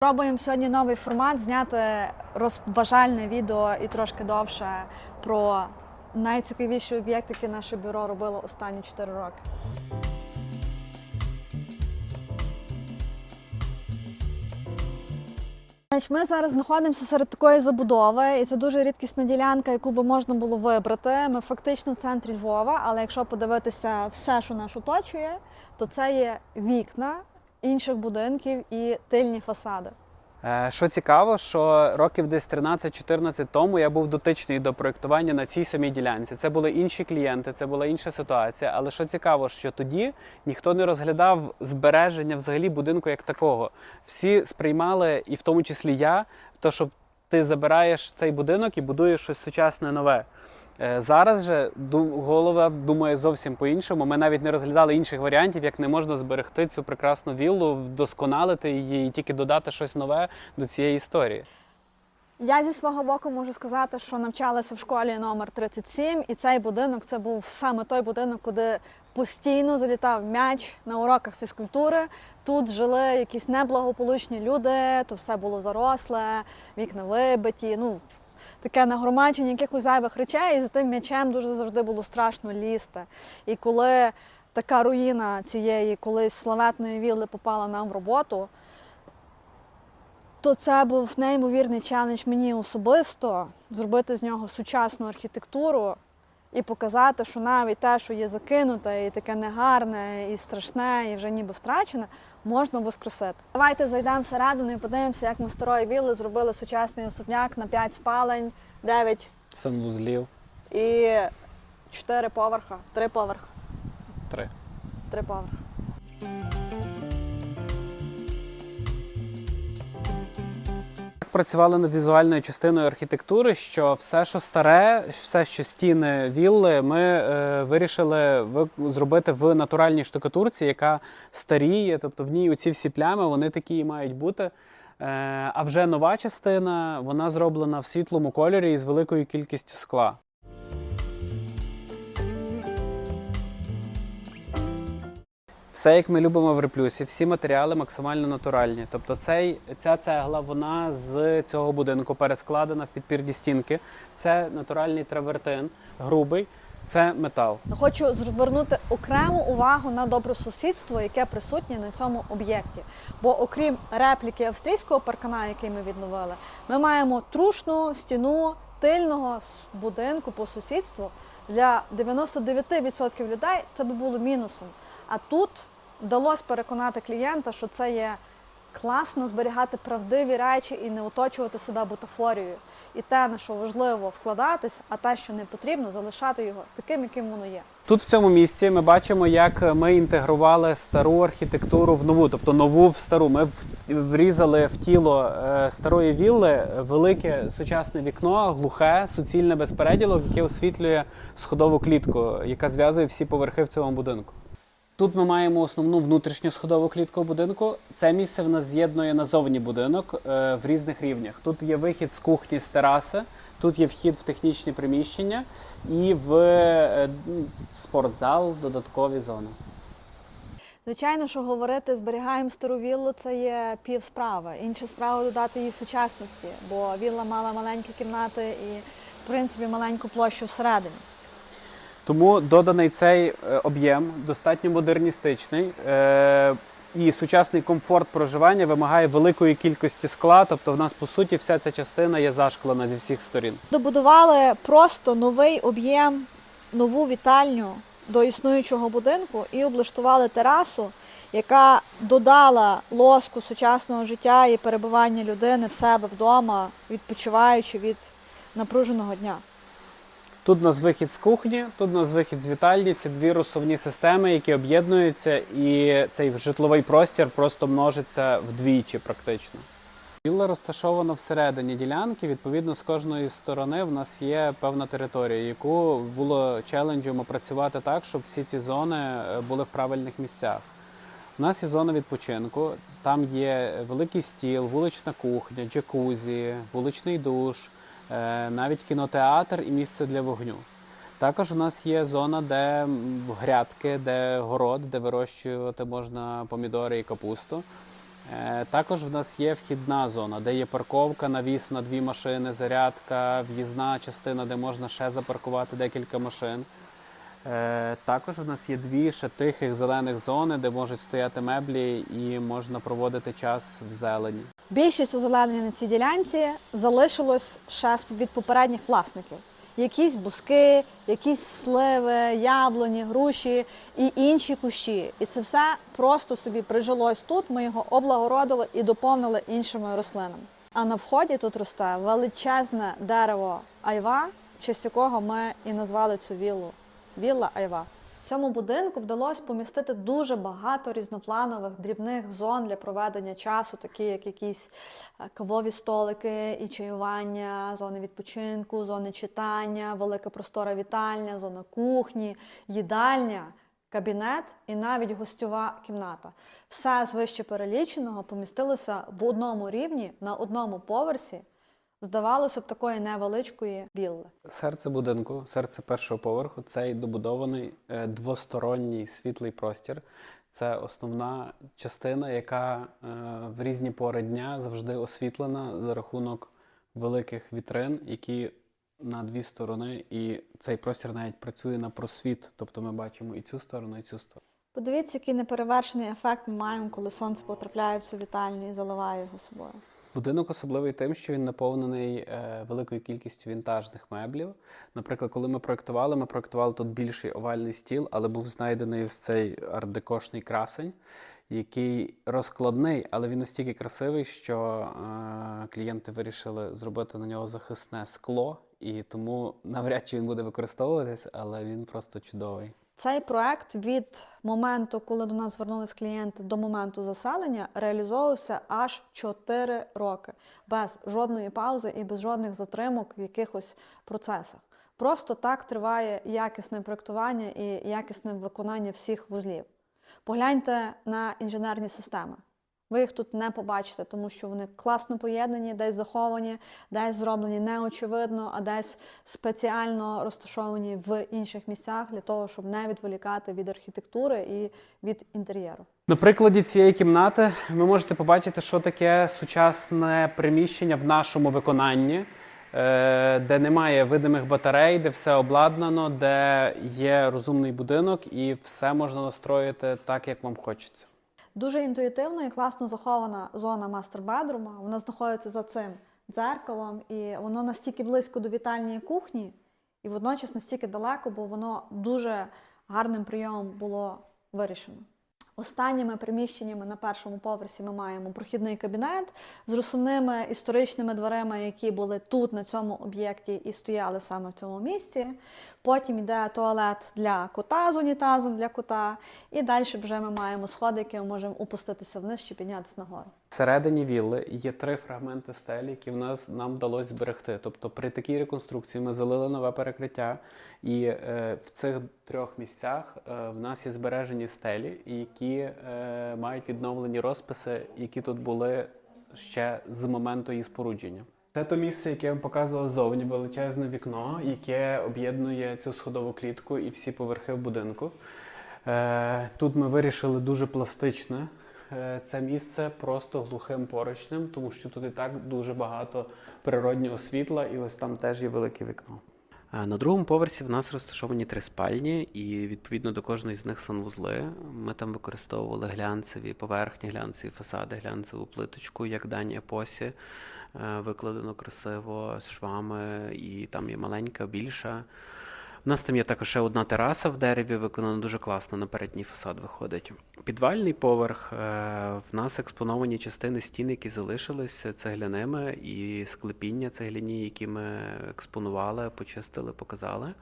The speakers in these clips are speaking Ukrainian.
Пробуємо сьогодні новий формат зняти розважальне відео і трошки довше про найцікавіші об'єкти, які наше бюро робило останні 4 роки. Ми зараз знаходимося серед такої забудови, і це дуже рідкісна ділянка, яку би можна було вибрати. Ми фактично в центрі Львова, але якщо подивитися все, що нас оточує, то це є вікна інших будинків і тильні фасади. Е, Що цікаво, що років десь 13-14 тому я був дотичний до проєктування на цій самій ділянці. Це були інші клієнти, це була інша ситуація. Але що цікаво, що тоді ніхто не розглядав збереження взагалі будинку як такого. Всі сприймали, і в тому числі я, то що ти забираєш цей будинок і будуєш щось сучасне нове. Е, Зараз же голова думає зовсім по-іншому. Ми навіть не розглядали інших варіантів, як не можна зберегти цю прекрасну віллу, вдосконалити її і тільки додати щось нове до цієї історії. Я зі свого боку можу сказати, що навчалася в школі номер 37, і цей будинок це був саме той будинок, куди постійно залітав м'яч на уроках фізкультури. Тут жили якісь неблагополучні люди, то все було заросле, вікна вибиті. Ну таке нагромадження якихось зайвих речей, і за тим м'ячем дуже завжди було страшно лізти. І коли така руїна цієї колись славетної вілли попала нам в роботу, то це був неймовірний челендж мені особисто зробити з нього сучасну архітектуру і показати, що навіть те, що є закинуте, і таке негарне, і страшне, і вже ніби втрачене, можна воскресити. Давайте зайдемо всередину і подивимося, як ми старої вілли зробили сучасний особняк на 5 спалень, 9 Санвузлів і 4 поверха, 3 поверха. три. 3 поверха. Працювали над візуальною частиною архітектури, що все, що старе, все, що стіни вілли, ми е, вирішили ви- зробити в натуральній штукатурці, яка старіє, тобто в ній оці всі плями, вони такі і мають бути. Е, а вже нова частина, вона зроблена в світлому кольорі і з великою кількістю скла. Все, як ми любимо в реплюсі, всі матеріали максимально натуральні. Тобто цей, ця цегла, вона з цього будинку перескладена в підпірні стінки. Це натуральний травертин, грубий, це метал. Хочу звернути окрему увагу на добросусідство, яке присутнє на цьому об'єкті. Бо окрім репліки австрійського паркана, який ми відновили, ми маємо трушну стіну тильного будинку по сусідству. Для 99% людей це би було мінусом. А тут вдалося переконати клієнта, що це є класно зберігати правдиві речі і не оточувати себе бутафорією. І те, на що важливо вкладатись, а те, що не потрібно, залишати його таким, яким воно є. Тут в цьому місці ми бачимо, як ми інтегрували стару архітектуру в нову, тобто нову в стару. Ми врізали в тіло е, старої вілли велике сучасне вікно, глухе, суцільне без переділок, яке освітлює сходову клітку, яка зв'язує всі поверхи в цьому будинку. Тут ми маємо основну внутрішню сходову клітку будинку. Це місце в нас з'єднує назовні будинок е, в різних рівнях. Тут є вихід з кухні з тераси, тут є вхід в технічні приміщення і в е, спортзал, додаткові зони. Звичайно, що говорити зберігаємо стару віллу, це є пів справи. Інша справа додати їй сучасності, бо вілла мала маленькі кімнати і, в принципі, маленьку площу всередині. Тому доданий цей е, об'єм достатньо модерністичний. Е, і сучасний комфорт проживання вимагає великої кількості скла, тобто в нас по суті вся ця частина є зашклена зі всіх сторін. Добудували просто новий об'єм, нову вітальню до існуючого будинку і облаштували терасу, яка додала лоску сучасного життя і перебування людини в себе вдома, відпочиваючи від напруженого дня. Тут у нас вихід з кухні, тут у нас вихід з вітальні. Це дві розсувні системи, які об'єднуються, і цей житловий простір просто множиться вдвічі практично. Вілла розташована всередині ділянки. Відповідно, з кожної сторони в нас є певна територія, яку було челенджем опрацювати так, щоб всі ці зони е, були в правильних місцях. У нас є зона відпочинку, там є великий стіл, вулична кухня, джакузі, вуличний душ, навіть кінотеатр і місце для вогню. Також у нас є зона, де грядки, де город, де вирощувати можна помідори і капусту. Е, Також в нас є вхідна зона, де є парковка, навіс на дві машини, зарядка, в'їзна частина, де можна ще запаркувати декілька машин. Е, Також у нас є дві ще тихих зелених зони, де можуть стояти меблі і можна проводити час в зелені. Більшість озеленення на цій ділянці залишилось ще від попередніх власників. Якісь бузки, якісь сливи, яблуні, груші і інші кущі. І це все просто собі прижилось тут. Ми його облагородили і доповнили іншими рослинами. А на вході тут росте величезне дерево айва, в честь якого ми і назвали цю віллу вілла айва. Цьому будинку вдалося помістити дуже багато різнопланових дрібних зон для проведення часу, такі як якісь е, кавові столики і чаювання, зони відпочинку, зони читання, велика простора вітальня, зона кухні, їдальня, кабінет і навіть гостьова кімната. Все з вище переліченого помістилося в одному рівні на одному поверсі. Здавалося б, такої невеличкої вілли. Серце будинку, серце першого поверху цей добудований е, двосторонній світлий простір. Це основна частина, яка е, в різні пори дня завжди освітлена за рахунок великих вітрин, які на дві сторони, і цей простір навіть працює на просвіт. Тобто ми бачимо і цю сторону, і цю сторону. Подивіться, який неперевершений ефект ми маємо, коли сонце потрапляє в цю вітальню і заливає його собою. Будинок особливий тим, що він наповнений е, великою кількістю вінтажних меблів. Наприклад, коли ми проєктували, ми проєктували тут більший овальний стіл, але був знайдений ось цей ардекошний красень, який розкладний, але він настільки красивий, що е, клієнти вирішили зробити на нього захисне скло, і тому навряд чи він буде використовуватись, але він просто чудовий. Цей проект від моменту, коли до нас звернулись клієнти, до моменту заселення, реалізовувався аж 4 роки без жодної паузи і без жодних затримок в якихось процесах. Просто так триває якісне проектування і якісне виконання всіх вузлів. Погляньте на інженерні системи. Ви їх тут не побачите, тому що вони класно поєднані, десь заховані, десь зроблені неочевидно, а десь спеціально розташовані в інших місцях для того, щоб не відволікати від архітектури і від інтер'єру. На прикладі цієї кімнати ви можете побачити, що таке сучасне приміщення в нашому виконанні, е, де немає видимих батарей, де все обладнано, де є розумний будинок і все можна настроїти так, як вам хочеться. Дуже інтуїтивно і класно захована зона мастер-бедрума. Вона знаходиться за цим дзеркалом, і воно настільки близько до вітальні кухні, і водночас настільки далеко, бо воно дуже гарним прийомом було вирішено. Останніми приміщеннями на першому поверсі ми маємо прохідний кабінет з розсувними історичними дверима, які були тут, на цьому об'єкті, і стояли саме в цьому місці. Потім йде туалет для кота з унітазом для кота. І далі вже ми маємо сходи, які ми можемо опуститися вниз чи піднятися нагору. Всередині вілли є три фрагменти стелі, які в нас нам вдалося зберегти. Тобто при такій реконструкції ми залили нове перекриття, і е, в цих трьох місцях е, в нас є збережені стелі, які е, мають відновлені розписи, які тут були ще з моменту її спорудження. Це то місце, яке я вам показував зовні, величезне вікно, яке об'єднує цю сходову клітку і всі поверхи в будинку. Е, Тут ми вирішили дуже пластичне е, це місце просто глухим поручнем, тому що тут і так дуже багато природнього світла, і ось там теж є велике вікно. На другому поверсі в нас розташовані три спальні, і відповідно до кожної з них санвузли. Ми там використовували глянцеві поверхні, глянцеві фасади, глянцеву плиточку, як дані епосі. Е, Викладено красиво з швами, і там є маленька, більша. У нас там є також ще одна тераса в дереві, виконана дуже класно, на передній фасад виходить. Підвальний поверх. е, В нас експоновані частини стін, які залишилися цегляними, і склепіння цегляні, які ми експонували, почистили, показали.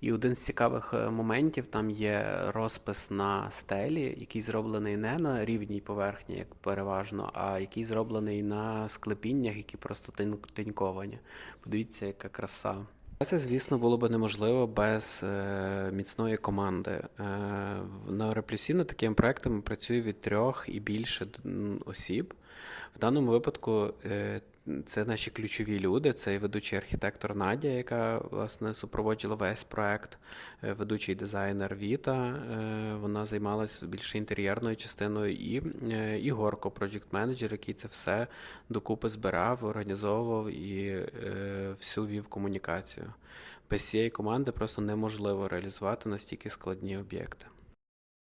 І один з цікавих е, моментів там є розпис на стелі, який зроблений не на рівній поверхні, як переважно, а який зроблений на склепіннях, які просто тин- тиньковані. Подивіться, яка краса. Це, звісно, було б неможливо без е, міцної команди. Е, на Реплюсі над такими проектами працює від трьох і більше осіб. В даному випадку е, Це наші ключові люди. Це ведучий архітектор Надя, яка власне супроводжувала весь проект, е, ведучий дизайнер Віта. е, Вона займалася більше інтер'єрною частиною, і е, Ігорко, проджект менеджер, який це все докупи збирав, організовував і всю вів комунікацію. Без цієї команди просто неможливо реалізувати настільки складні об'єкти.